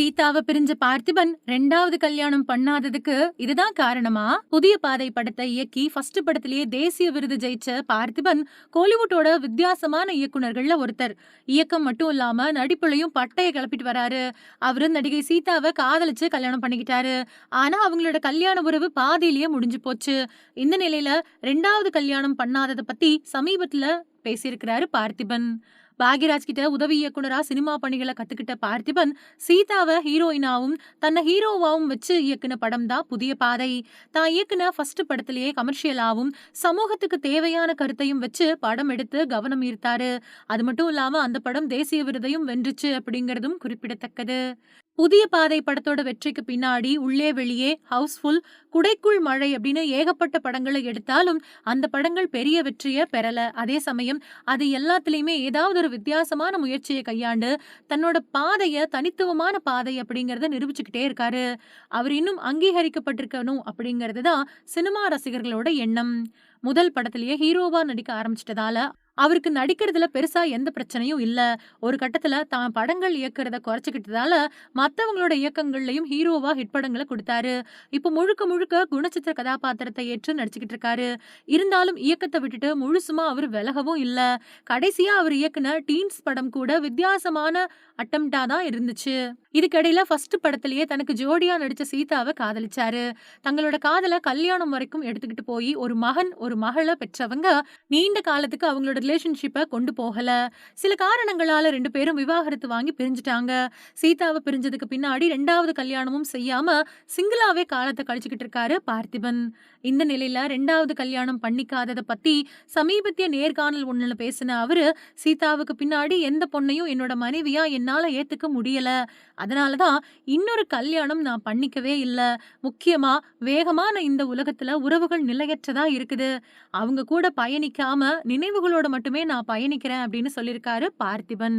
சீதாவை பிரிஞ்ச பார்த்திபன் ரெண்டாவது கல்யாணம் பண்ணாததுக்கு இதுதான் காரணமா? புதிய பாதை படத்தை இயக்கி ஃபர்ஸ்ட் படத்திலேயே தேசிய விருது ஜெயிச்ச பார்த்திபன் கோலிவுட்டோட வித்தியாசமான இயக்குனர்கள்ல ஒருத்தர். இயக்கம் மட்டும் இல்லாம நடிப்புலையும் பட்டையை கிளப்பிட்டு வராரு. அவரு நடிகை சீதாவை காதலிச்சு கல்யாணம் பண்ணிக்கிட்டாரு. ஆனா அவங்களோட கல்யாண உறவு பாதியிலேயே முடிஞ்சு போச்சு. இந்த நிலையில ரெண்டாவது கல்யாணம் பண்ணாததை பத்தி சமீபத்துல பேசியிருக்கிறாரு பார்த்திபன். பாக்யராஜ் கிட்ட உதவி இயக்குனரா சினிமா பணிகளை கத்துக்கிட்ட பார்த்திபன் சீதாவை ஹீரோயினாவும் தன்னை ஹீரோவாவும் வச்சு இயக்குன படம் தான் புதிய பாதை. தான் இயக்குன ஃபர்ஸ்ட் படத்திலேயே கமர்ஷியலாவும் சமூகத்துக்கு தேவையான கருத்தையும் வச்சு படம் எடுத்து கவனம் ஈர்த்தாரு. அது மட்டும் இல்லாம அந்த படம் தேசிய விருதையும் வென்றுச்சு அப்படிங்கறதும் குறிப்பிடத்தக்கது. புதிய பாதை படத்தோட வெற்றிக்கு பின்னாடி உள்ளே வெளியே ஹவுஸ்ஃபுல் குடைக்குள் மழை அப்படின்னு ஏகப்பட்ட படங்களை எடுத்தாலும் அந்த படங்கள் பெரிய வெற்றியை பெறல. அதே சமயம் அது எல்லாத்துலேயுமே ஏதாவது ஒரு வித்தியாசமான முயற்சியை கையாண்டு தன்னோட பாதையை தனித்துவமான பாதை அப்படிங்கிறத நிரூபிச்சுக்கிட்டே இருக்காரு. அவர் இன்னும் அங்கீகரிக்கப்பட்டிருக்கணும் அப்படிங்கிறது தான் சினிமா ரசிகர்களோட எண்ணம். முதல் படத்திலேயே ஹீரோவா நடிக்க ஆரம்பிச்சிட்டதால அவருக்கு நடிக்கிறதுல பெருசா எந்த பிரச்சனையும் இல்ல. ஒரு கட்டத்துல தான் படங்கள் இயக்குறத குறைச்சிக்கிட்டதால மத்தவங்களோட இயக்கங்கள்லயும் ஹீரோவா ஹிட் படங்களை கொடுத்தாரு. இப்போ முழுக்க முழுக்க குணச்சித்திர கதாபாத்திரத்தை ஏற்று நடிச்சுக்கிட்டு இருக்காரு. இருந்தாலும் இயக்கத்தை விட்டுட்டு முழுசுமா அவர் விலகவும் இல்ல. கடைசியா அவர் இயக்குன டீன்ஸ் படம் கூட வித்தியாசமான அட்டம்டா தான் இருந்துச்சு. இதுக்கிடையில ஃபர்ஸ்ட் படத்திலேயே தனக்கு ஜோடியா நடிச்ச சீதாவை காதலிச்சாரு. தங்களோட காதலை கல்யாணம் வரைக்கும் எடுத்துக்கிட்டு போய் ஒரு மகன் ஒரு மகளை பெற்றவங்க நீண்ட காலத்துக்கு அவங்களோட ரிலேஷன்ஷிப்பை கொண்டு போகல. சில காரணங்களால ரெண்டு பேரும் விவாகரத்து வாங்கி பிரிஞ்சுட்டாங்க. சீதாவை பிரிஞ்சதுக்கு பின்னாடி ரெண்டாவது கல்யாணமும் செய்யாம சிங்கிளாவே காலத்தை கழிச்சுக்கிட்டு இருக்காரு பார்த்திபன். இந்த நிலையில ரெண்டாவது கல்யாணம் பண்ணிக்காததை பத்தி சமீபத்திய நேர்காணல் ஒண்ணுல பேசின அவரு சீதாவுக்கு பின்னாடி எந்த பொண்ணையும் என்னோட மனைவியா என்னால ஏத்துக்க முடியல. அதனாலதான் இன்னொரு கல்யாணம் நான் பண்ணிக்கவே இல்லை. முக்கியமா வேகமான இந்த உலகத்துல உறவுகள் நிலையற்றதா இருக்குது. அவங்க கூட பயணிக்காம நினைவுகளோட மட்டுமே நான் பயணிக்கிறேன் அப்படின்னு சொல்லியிருக்காரு பார்த்திபன்.